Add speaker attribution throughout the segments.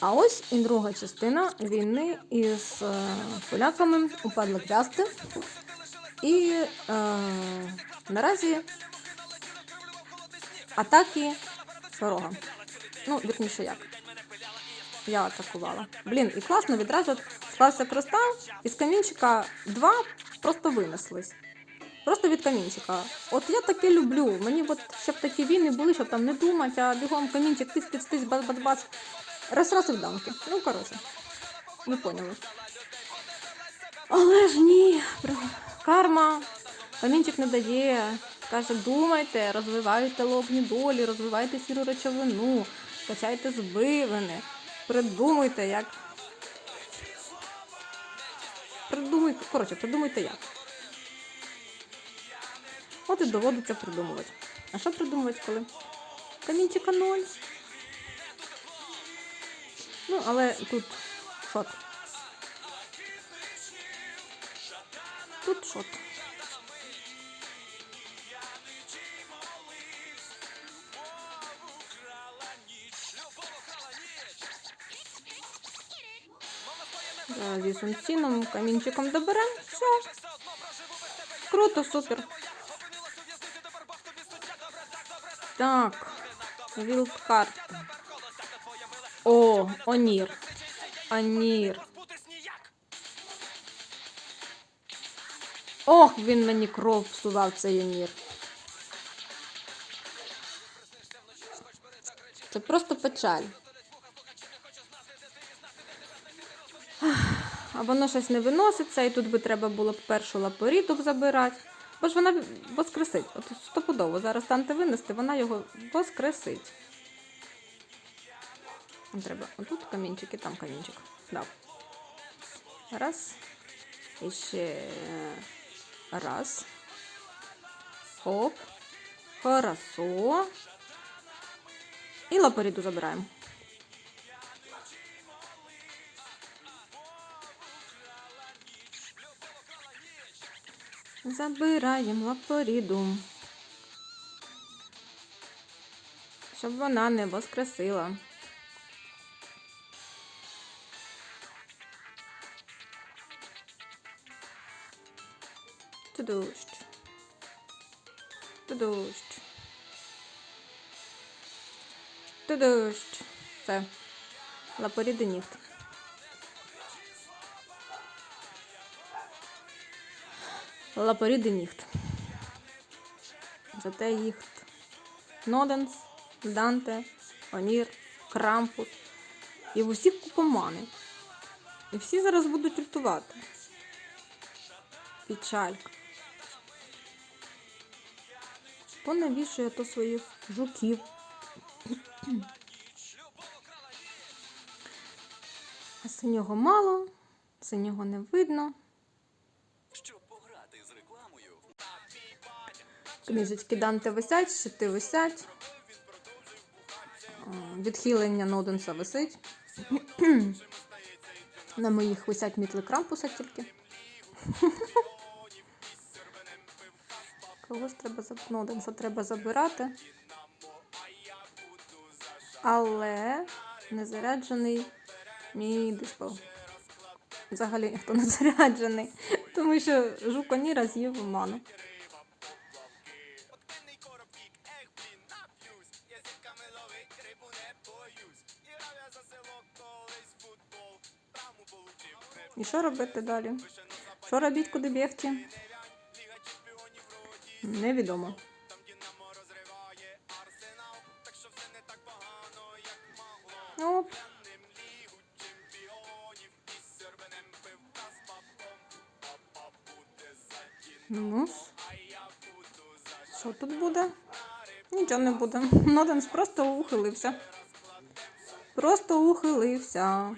Speaker 1: А ось і друга частина війни із е, поляками у Падлоквясти. І е, наразі атаки ворога. Ну, вірніше як. Я атакувала. Блін, і класно відразу склався кристал, і з камінчика два просто винеслись. Просто від камінчика. От я таке люблю. Мені от щоб такі війни були, щоб там не думати, а бігом камінчик тис тис Раз раз в дамки. Ну, коротше. Ви поняли. Але ж ні. Карма. Камінчик не дає. Каже, думайте, розвивайте лобні долі, розвивайте сіру речовину, качайте збивини, придумуйте, як. Придумуйте, коротше, придумуйте як. От і доводиться придумувати. А що придумувати, коли? Камінчика ноль. Ну, але тут шот. Тут шот. Зі сунсіном, камінчиком доберемо. Все. Круто, супер. Так. Вілдкарт. О, Онір. Онір. Ох, він мені кров псував цей Онір. Це просто печаль. А воно щось не виноситься, і тут би треба було б першу лапоріток забирати. Бо ж вона воскресить. От стопудово зараз станьте винести, вона його воскресить. Треба отут камінчик і там камінчик. Дав. Раз. І ще раз. Хоп. Хорошо. І лапоріду забираємо. Забираємо лапоріду. Щоб вона не воскресила. Тудущ. Тудущ. Тудущ. Все. Лапоріди ніхт. Лапоріди ніхт. Зате їх Ноденс, Данте, Онір, Крампус. І в усіх купомани. І всі зараз будуть ультувати. Печалька. Понавішує то своїх жуків. А синього мало, синього не видно. Книжечки Данте висять, щити висять. Е, Відхилення Ноденса висить. На моїх висять мітли крампуса тільки. Когось треба заб... Ноденса треба забирати. Але не заряджений мій диспел. Взагалі ніхто не заряджений, тому що жуконіра з'їв ману. І що робити далі? Що робіть, куди бігти? Невідомо. Оп. Ну, що тут буде? Нічого не буде. Ноденс просто ухилився. Просто ухилився.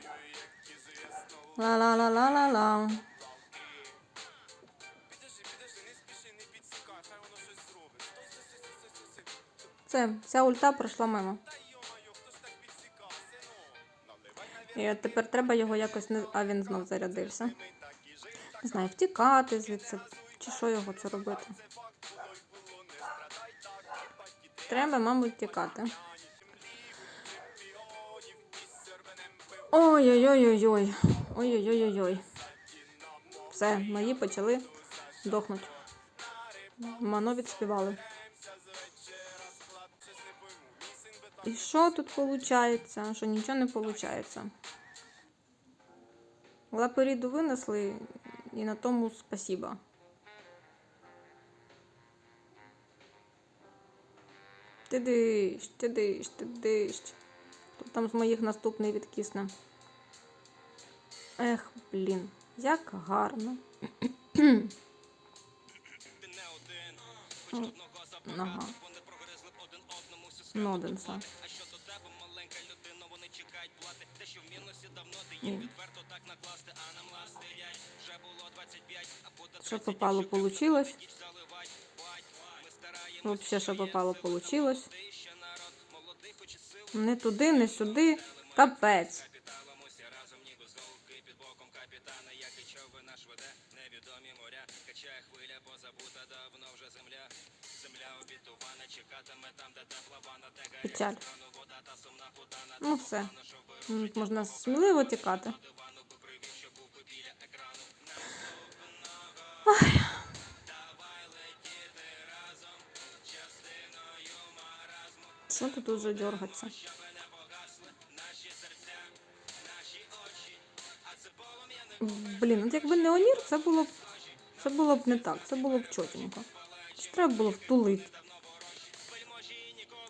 Speaker 1: Ла-ла-ла-ла-ла-ла. Це, вся ульта пройшла мимо. І от тепер треба його якось не. А він знов зарядився. Не знаю, втікати звідси. Чи що його це робити? Треба, мабуть, тікати. Ой-ой-ой-ой-ой. Ой-ой-ой-ой. Все, мої почали дохнуть. Мано відспівали. І що тут виходить? Що нічого не виходить. Лаперіду винесли, і на тому спасіба. Ти диш, ти диш, ти диш. Хто там з моїх наступний відкисне? Ех, блін, як гарно. Ага. Ноденса. Що попало, получилось. Вообще, що попало, получилось. Не туди, не сюди. Капець. Печаль. Ну все. Можна сміливо тікати. Що тут уже дергаться? Блін, от якби не Онір, це було б це було б не так, це було б чотенько. Треба було втулити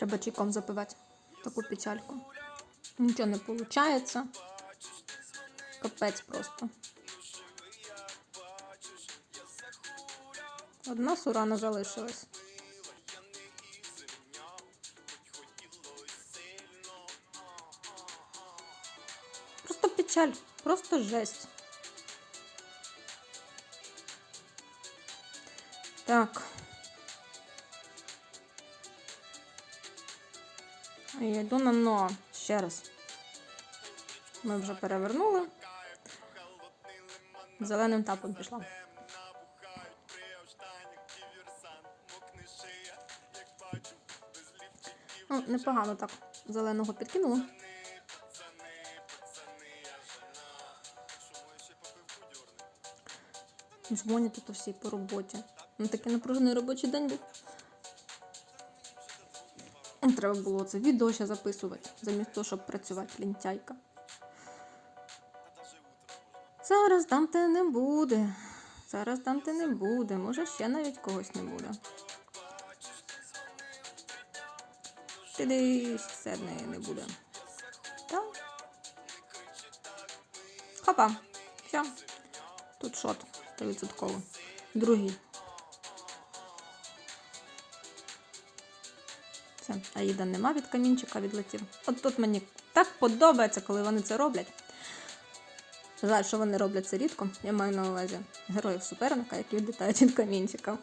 Speaker 1: Треба чайком запивати таку печальку. Нічого не виходить. Капець просто. Одна сурана залишилась. Просто печаль, просто жесть. Так. Я йду на но ще раз. Ми вже перевернули. Зеленим тапом пішла. Ну, непогано так. Зеленого підкинула. Дзвонять тут всі по роботі. Ну, такий напружений робочий день був. Ну, Треба було це відео ще записувати, замість того, щоб працювати лінтяйка. Зараз там те не буде. Зараз там те не буде. Може, ще навіть когось не буде. Ти десь все не, не буде. Так. Хопа. Все. Тут шот. 100%. Другий. Все, Аїда нема від камінчика відлетів. От тут мені так подобається, коли вони це роблять. Жаль, що вони роблять це рідко. Я маю на увазі героїв суперника, які відлітають від камінчика.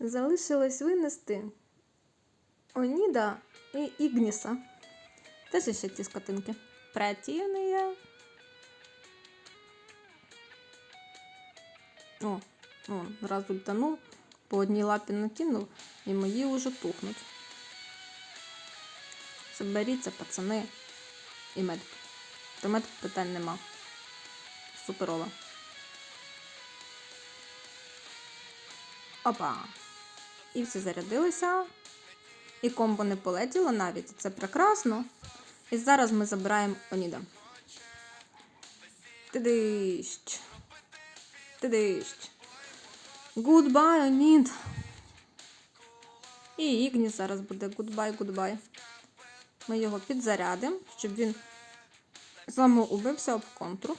Speaker 1: Залишилось винести Оніда і Ігніса. Теж ще ці скотинки. Противні. О, о, раз ультанув, по одній лапі накинув, і мої вже тухнуть. Соберіться, пацани. І мед. Про мед питань нема. Суперова. Опа. І всі зарядилися. І комбо не полетіло навіть. Це прекрасно. І зараз ми забираємо Оніда. Тидищ. Тидищ. Goodbye, need. І Ігні зараз буде goodbye, goodbye. Ми його підзарядимо, щоб він самоубився об контру.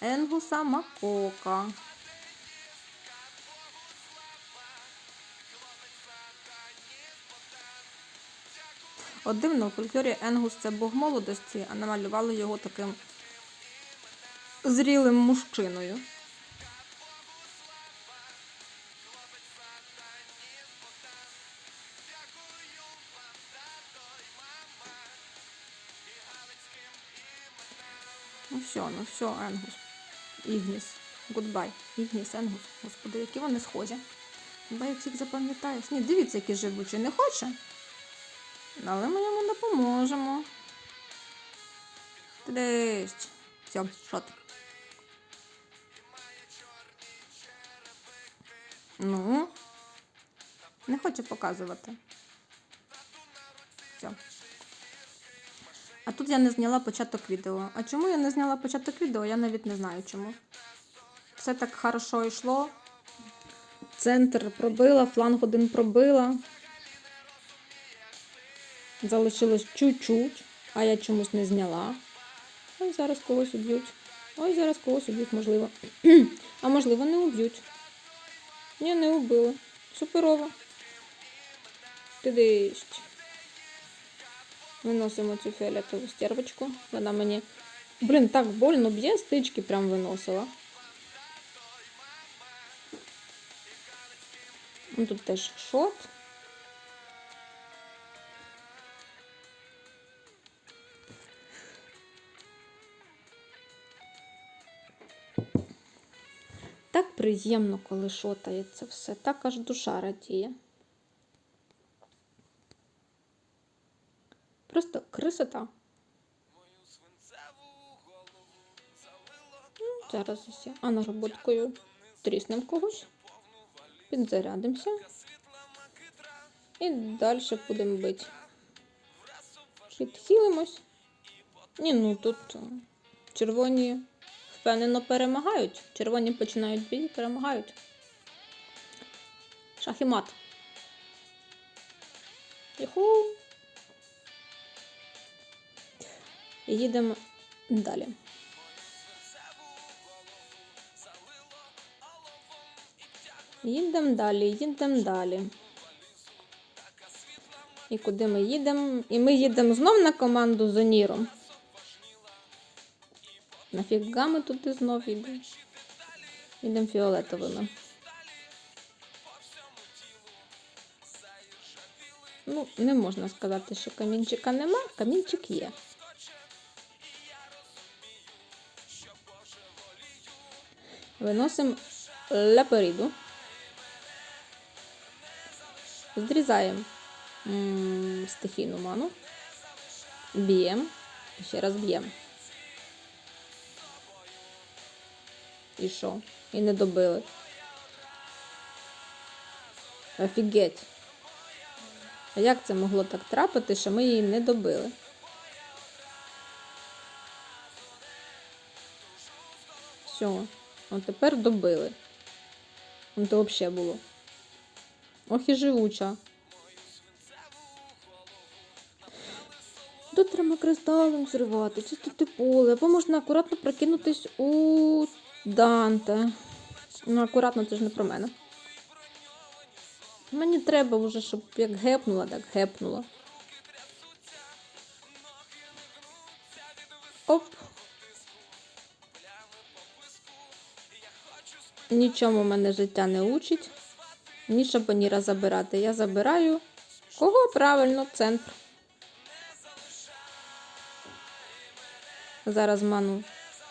Speaker 1: Енгуса Макока. От дивно, у фольклорі Енгус це бог молодості, а намалювали його таким зрілим мужчиною. Ну все, Енгус. Ігніс. Гудбай. Ігніс, Енгус. Господи, які вони схожі. Їх всіх запам'ятаєш? Ні, дивіться, які живучі. Не хоче? Але ми йому допоможемо. Трещ. Все, шот. Ну. Не хоче показувати. Все. А тут я не зняла початок відео. А чому я не зняла початок відео, я навіть не знаю чому. Все так хорошо йшло. Центр пробила, фланг один пробила. Залишилось чуть-чуть, а я чомусь не зняла. Ой, зараз когось уб'ють. Ой, зараз когось уб'ють, можливо. а можливо, не уб'ють. Ні, не убили. Суперово. Тидищ. Виносимо цю фіолетову стервочку. Вона мені. Блін, так больно б'є, стички прям виносила. Тут теж шот. Так приємно, коли шотається все. Так аж душа радіє. Просто красота. Ну, зараз усі. А на роботкою тріснем когось. Підзарядимося. І далі будемо бити. Підхилимось. Ні, ну тут е, червоні впевнено перемагають. Червоні починають бій, перемагають. Шах і. Їдемо далі. Їдемо далі, їдемо далі. І куди ми їдемо? І ми їдемо знов на команду з Оніром. Нафіга ми туди знов їдемо? Їдемо фіолетовими. Ну, не можна сказати, що камінчика нема, камінчик є. Виносимо леперіду. Зрізаємо стихійну ману. Б'ємо. Ще раз б'ємо. І що? І не добили. Офігеть. А як це могло так трапити, що ми її не добили? Все. От тепер добили. Ну, то взагалі було. Ох і живуча. Тут треба кристалом зривати, чистити поле, або можна акуратно прокинутись у Данте. Ну, акуратно це ж не про мене. Мені треба вже, щоб як гепнула, так гепнула. Нічому мене життя не учить. Ні шабоніра забирати. Я забираю. Кого правильно? Центр. Зараз ману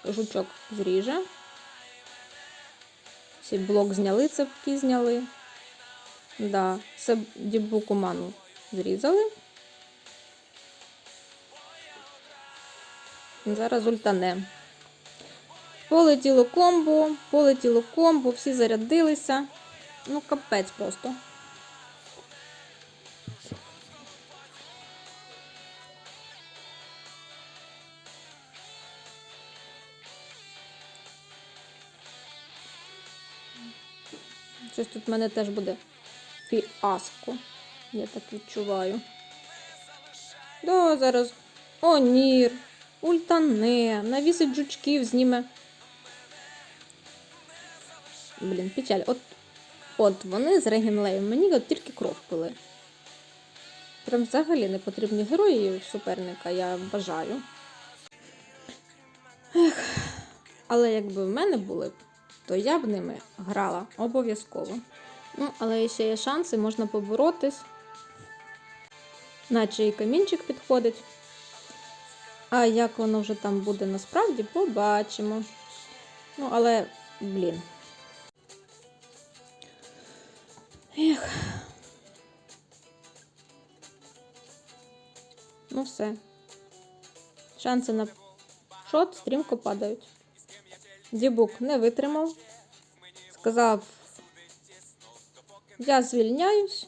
Speaker 1: жучок зріже. Всі блок зняли, цепки зняли. Да, все дібуку ману зрізали. Зараз ультане. Полетіло комбо, полетіло комбо, всі зарядилися. Ну, капець просто. Щось тут в мене теж буде фіаско. Я так відчуваю. Да, зараз. О, нір. Ультане. Навісить жучків, зніме. Блін, печаль. От, от вони з Регенлеєм мені от тільки кров пили. Прям взагалі не потрібні герої суперника, я вважаю. Ех, але якби в мене були то я б ними грала обов'язково. Ну, але ще є шанси, можна поборотись. Наче і камінчик підходить. А як воно вже там буде насправді, побачимо. Ну, але, блін. Ех. Ну все. Шанси на шот стрімко падають. Дібук не витримав. Сказав, я звільняюсь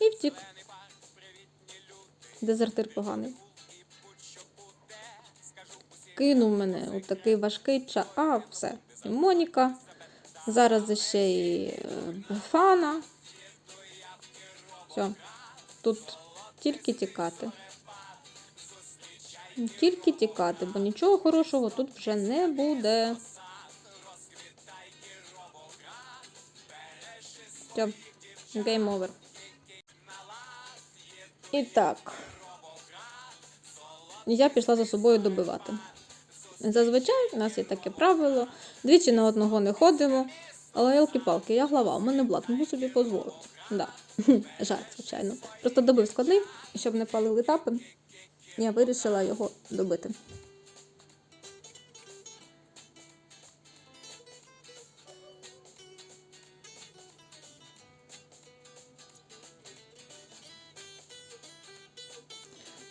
Speaker 1: і втік. Дезертир поганий. Кинув мене у такий важкий час. А, все. Моніка. Зараз ще і е, Бефана. Все. Тут тільки тікати. Тільки тікати, бо нічого хорошого тут вже не буде. Все, гейм овер. І так. Я пішла за собою добивати. Зазвичай у нас є таке правило. Двічі на одного не ходимо. Але елки-палки, я глава, у мене блат, можу собі дозволити. Да. Жарт, звичайно. Просто добив складний, щоб не палили тапи, я вирішила його добити.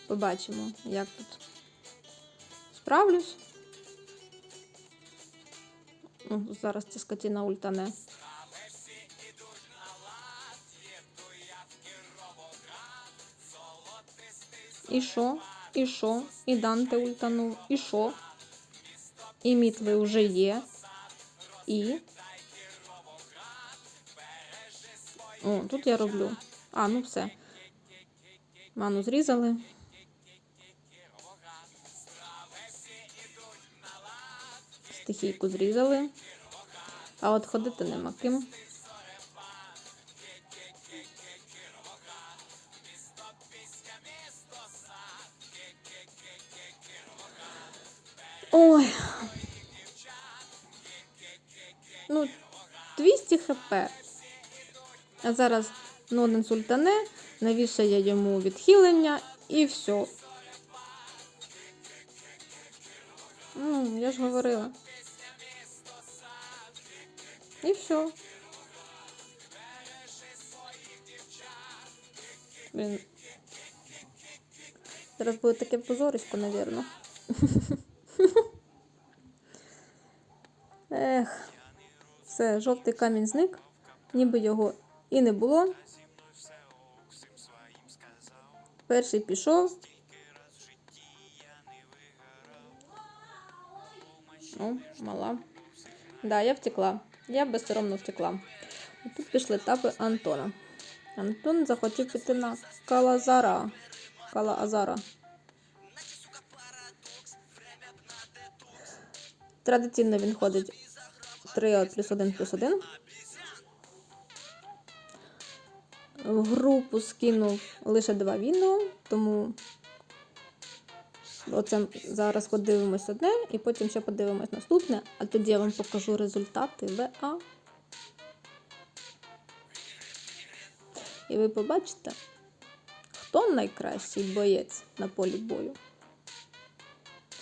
Speaker 1: Побачимо, як тут справлюсь. Ну, зараз ця скотіна ультане. І що? І що? І Данте ультанув. І що? І мітли вже є. І. О, тут я роблю. А, ну все. Ману зрізали. Стихійку зрізали. А от ходити нема ким. Ой. Ну, 200 хп. А зараз Ноден сультане, навішає йому відхилення і все. Ну, я ж говорила. І все. Блін. Зараз буде таке позорисько, навірно. Ех, все, жовтий камінь зник, ніби його і не було. Перший пішов. О, мала. Да, я втекла. Я безсоромно втекла. Тут пішли етапи Антона. Антон захотів піти на Калазара. Калаазара. Традиційно він ходить 3 плюс 1 плюс 1. В групу скинув лише два відео, тому оце зараз подивимось одне і потім ще подивимось наступне, а тоді я вам покажу результати ВА. І ви побачите, хто найкращий боєць на полі бою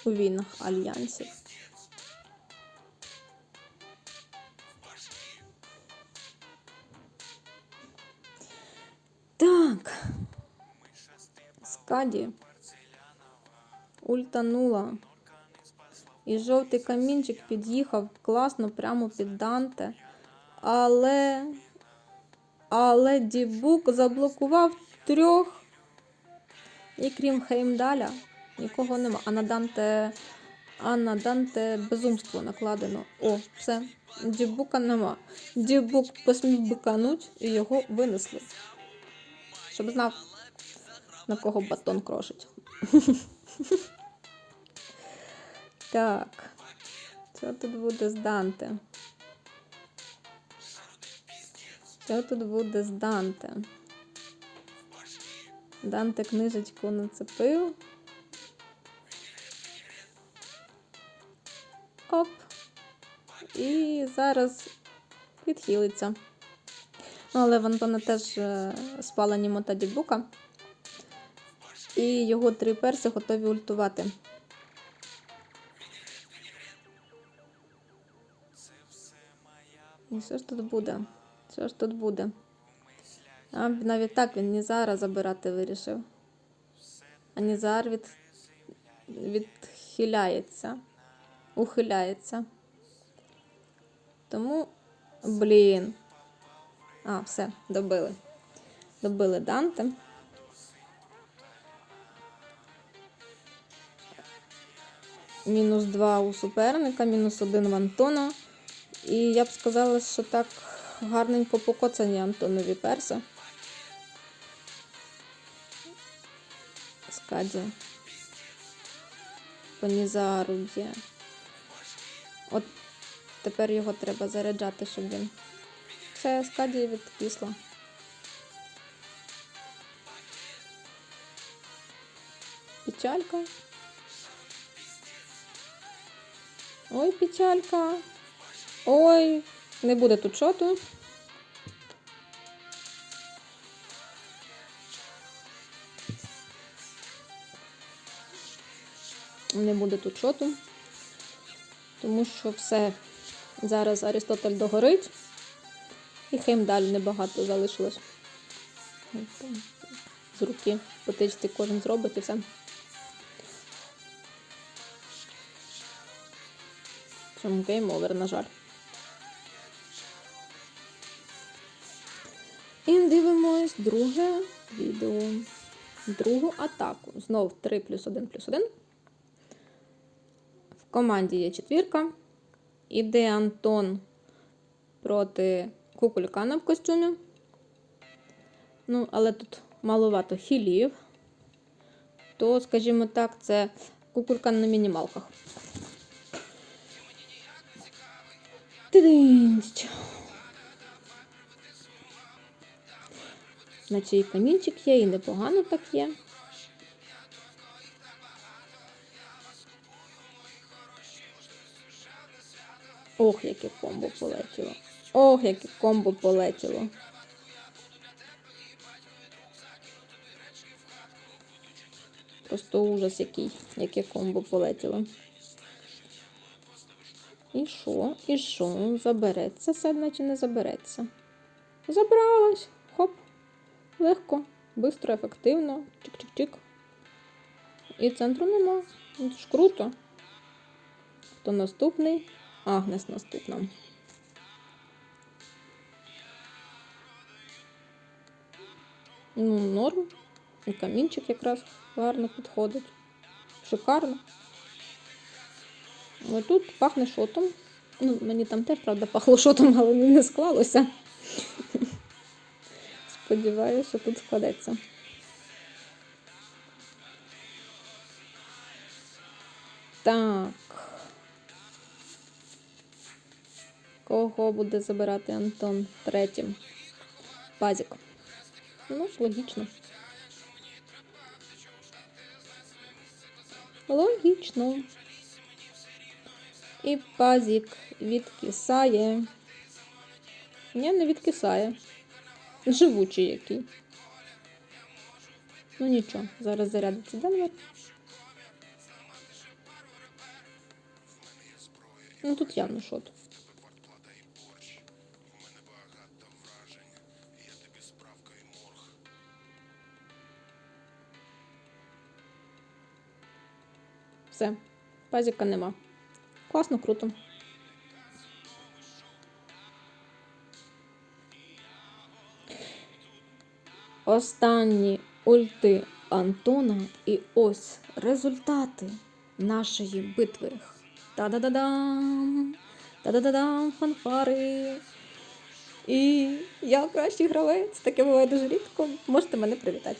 Speaker 1: у війнах альянсів. Так. Скаді. Ультанула. І жовтий камінчик під'їхав класно прямо під Данте. Але. Але Дібук заблокував трьох. І крім Хеймдаля, нікого нема. А на Данте. А на Данте безумство накладено. О, все. Дібука нема. Дібук посмів бикануть і його винесли. Щоб знав, на кого батон крошить. Так. Що тут буде з Данте? Що тут буде з Данте? Данте книжечку нацепив. Оп. І зараз відхилиться. Ну, але в Антона теж е, спалені мота дібука. І його три перси готові ультувати. І що ж тут буде? Що ж тут буде? А навіть так він Нізара забирати вирішив. А Нізар від... відхиляється. Ухиляється. Тому, блін. А, все, добили. Добили Данте. Мінус 2 у суперника, мінус 1 в Антона. І я б сказала, що так гарненько покоцані Антонові перси. Скаді. По Нізару б'є. От тепер його треба заряджати, щоб він. Це Скаді відкисла. Печалька. Ой, печалька. Ой, не буде тут шоту. Не буде тут шоту. Тому що все. Зараз Арістотель догорить. І хеймдаль небагато залишилось. З руки потичці кожен зробить і все. Чому гейм овер, на жаль. І дивимось друге відео. Другу атаку. Знов 3 плюс 1 плюс 1. В команді є четвірка. Іде Антон проти Кукулькана в костюмі. Ну, але тут маловато хілів. То, скажімо так, це кукулькан на мінімалках. Тидинць. Наче і камінчик є, і непогано так є. Ох, яке комбо полетіло. Ох, яке комбо полетіло. Просто ужас який, яке комбо полетіло. І що? І що? Забереться все, наче не забереться. Забралась. Хоп. Легко, швидко, ефективно. Чик-чик-чик. І центру нема. Ну, Це ж круто. Хто наступний? Агнес наступна. Ну, норм. І камінчик якраз гарно підходить. Шикарно. Ну, тут пахне шотом. Ну, мені там теж, правда, пахло шотом, але не склалося. Сподіваюся, тут складеться. Так. Кого буде забирати Антон третім? Пазік. Ну, логічно. Логічно. І пазік відкисає. Ні, не відкисає. Живучий який. Ну нічого, зараз зарядиться Денвер. Ну тут явно шот. Все, пазіка нема. Класно, круто. Останні ульти Антона і ось результати нашої битви. Та-да-да-дам! Та-да-да-дам! Фанфари! І я кращий гравець, таке буває дуже рідко. Можете мене привітати.